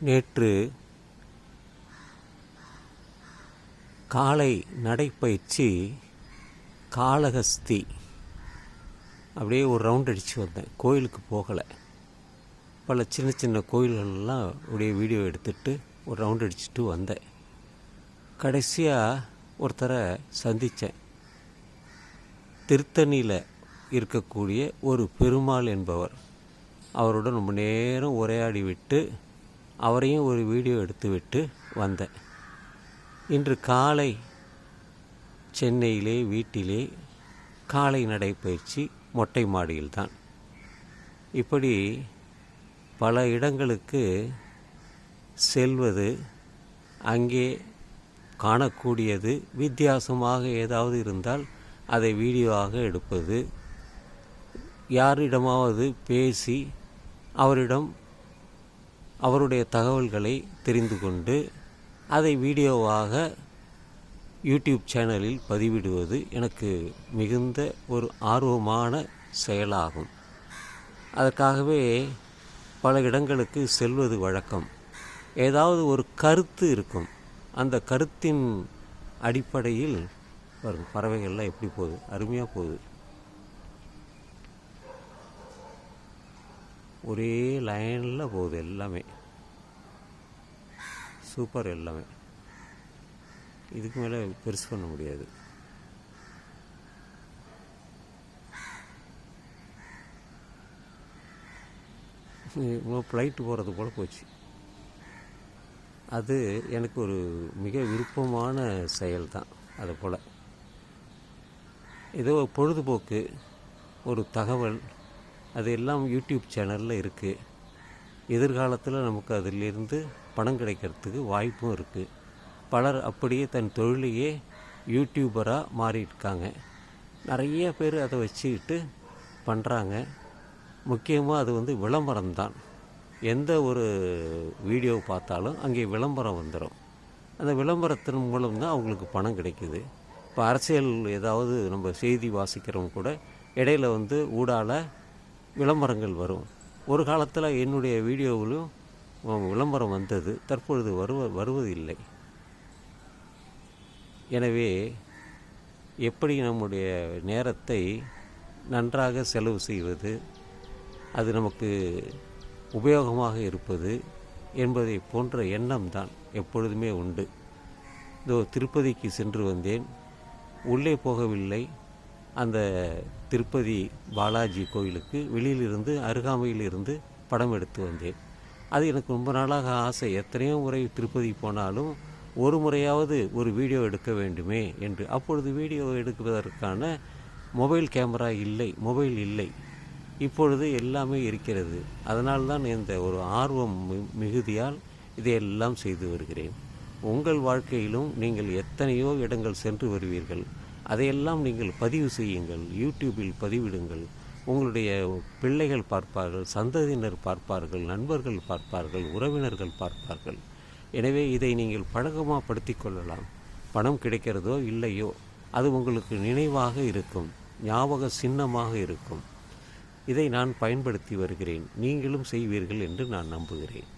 நேற்று காலை நடைப்பயிற்சி காளஹஸ்தி. அப்படியே ஒரு ரவுண்ட் அடித்து வந்தேன். கோயிலுக்கு போகலை. பல சின்ன சின்ன கோயில்கள்லாம் அப்படியே வீடியோ எடுத்துட்டு ஒரு ரவுண்ட் அடிச்சுட்டு வந்தேன். கடைசியாக ஒருத்தரை சந்தித்தேன் திருத்தணியில் இருக்கக்கூடிய ஒரு பெருமாள் என்பவர். அவருடன் ரொம்ப நேரம் உரையாடி விட்டு அவரையும் ஒரு வீடியோ எடுத்துவிட்டு வந்தேன். இன்று காலை சென்னையிலே வீட்டிலே காலை நடைப்பயிற்சி மொட்டை மாடியில்தான். இப்படி பல இடங்களுக்கு செல்வது அங்கே காணக்கூடியது வித்தியாசமாக ஏதாவது இருந்தால் அதை வீடியோவாக எடுப்பது யாரிடமாவது பேசி அவரிடம் அவருடைய தகவல்களை தெரிந்து கொண்டு அதை வீடியோவாக யூடியூப் சேனலில் பதிவிடுவது எனக்கு மிகுந்த ஒரு ஆர்வமான செயலாகும். அதற்காகவே பல இடங்களுக்கு செல்வது வழக்கம். ஏதாவது ஒரு கருத்து இருக்கும். அந்த கருத்தின் அடிப்படையில் வரும். பறவைகள்லாம் எப்படி போகுது? அருமையாக போகுது. ஒரே லைனில் போகுது எல்லாமே. சூப்பர் எல்லாமே. இதுக்கு மேலே பெருசு பண்ண முடியாது. ஃப்ளைட்டு போகிறது போல் போச்சு. அது எனக்கு ஒரு மிக விருப்பமான செயல் தான் அது போல். ஏதோ பொழுதுபோக்கு ஒரு தகவல் அது எல்லாம் யூடியூப் சேனலில் இருக்குது எதிர்காலத்தில் நமக்கு அதிலிருந்து பணம் கிடைக்கிறதுக்கு வாய்ப்பும் இருக்குது பலர் அப்படியே தன் தொழிலையே யூடியூபராக மாறியிருக்காங்க. நிறைய பேர் அதை வச்சுக்கிட்டு பண்ணுறாங்க முக்கியமாக அது வந்து விளம்பரம் தான். எந்த ஒரு வீடியோ பார்த்தாலும் அங்கே விளம்பரம் வந்துடும் அந்த விளம்பரத்தின் மூலம் தான் அவங்களுக்கு பணம் கிடைக்குது. இப்போ அரசியல் ஏதாவது நம்ம செய்தி வாசிக்கிறவங்க கூட இடையில வந்து ஊடால விளம்பரங்கள் வரும். ஒரு காலத்தில் என்னுடைய வீடியோவிலும் விளம்பரம் வந்தது. தற்பொழுது வருவ வருவதில்லை. எனவே எப்படி நம்முடைய நேரத்தை நன்றாக செலவு செய்வது அது நமக்கு உபயோகமாக இருப்பது என்பதை போன்ற எண்ணம் தான் எப்பொழுதுமே உண்டு. இதோ திருப்பதிக்கு சென்று வந்தேன். உள்ளே போகவில்லை. அந்த திருப்பதி பாலாஜி கோயிலுக்கு வெளியிலிருந்து அருகாமையில் இருந்து படம் எடுத்து வந்தேன். அது எனக்கு ரொம்ப நாளாக ஆசை. எத்தனையோ முறை திருப்பதி போனாலும் ஒரு முறையாவது ஒரு வீடியோ எடுக்க வேண்டுமே என்று. அப்பொழுது வீடியோ எடுப்பதற்கான மொபைல் கேமரா இல்லை மொபைல் இல்லை. இப்பொழுது எல்லாமே இருக்கிறது. அதனால்தான் இந்த ஒரு ஆர்வம் மிகுதியால் இதையெல்லாம் செய்து வருகிறேன். உங்கள் வாழ்க்கையிலும் நீங்கள் எத்தனையோ இடங்கள் சென்று வருவீர்கள். அதையெல்லாம் நீங்கள் பதிவு செய்யுங்கள். யூடியூபில் பதிவிடுங்கள். உங்களுடைய பிள்ளைகள் பார்ப்பார்கள் சந்ததியினர் பார்ப்பார்கள் நண்பர்கள் பார்ப்பார்கள் உறவினர்கள் பார்ப்பார்கள். எனவே இதை நீங்கள் பழக்கமாக படுத்திக் கொள்ளலாம். பணம் கிடைக்கிறதோ இல்லையோ அது உங்களுக்கு நினைவாக இருக்கும். ஞாபக சின்னமாக இருக்கும். இதை நான் பயன்படுத்தி வருகிறேன். நீங்களும் செய்வீர்கள் என்று நான் நம்புகிறேன்.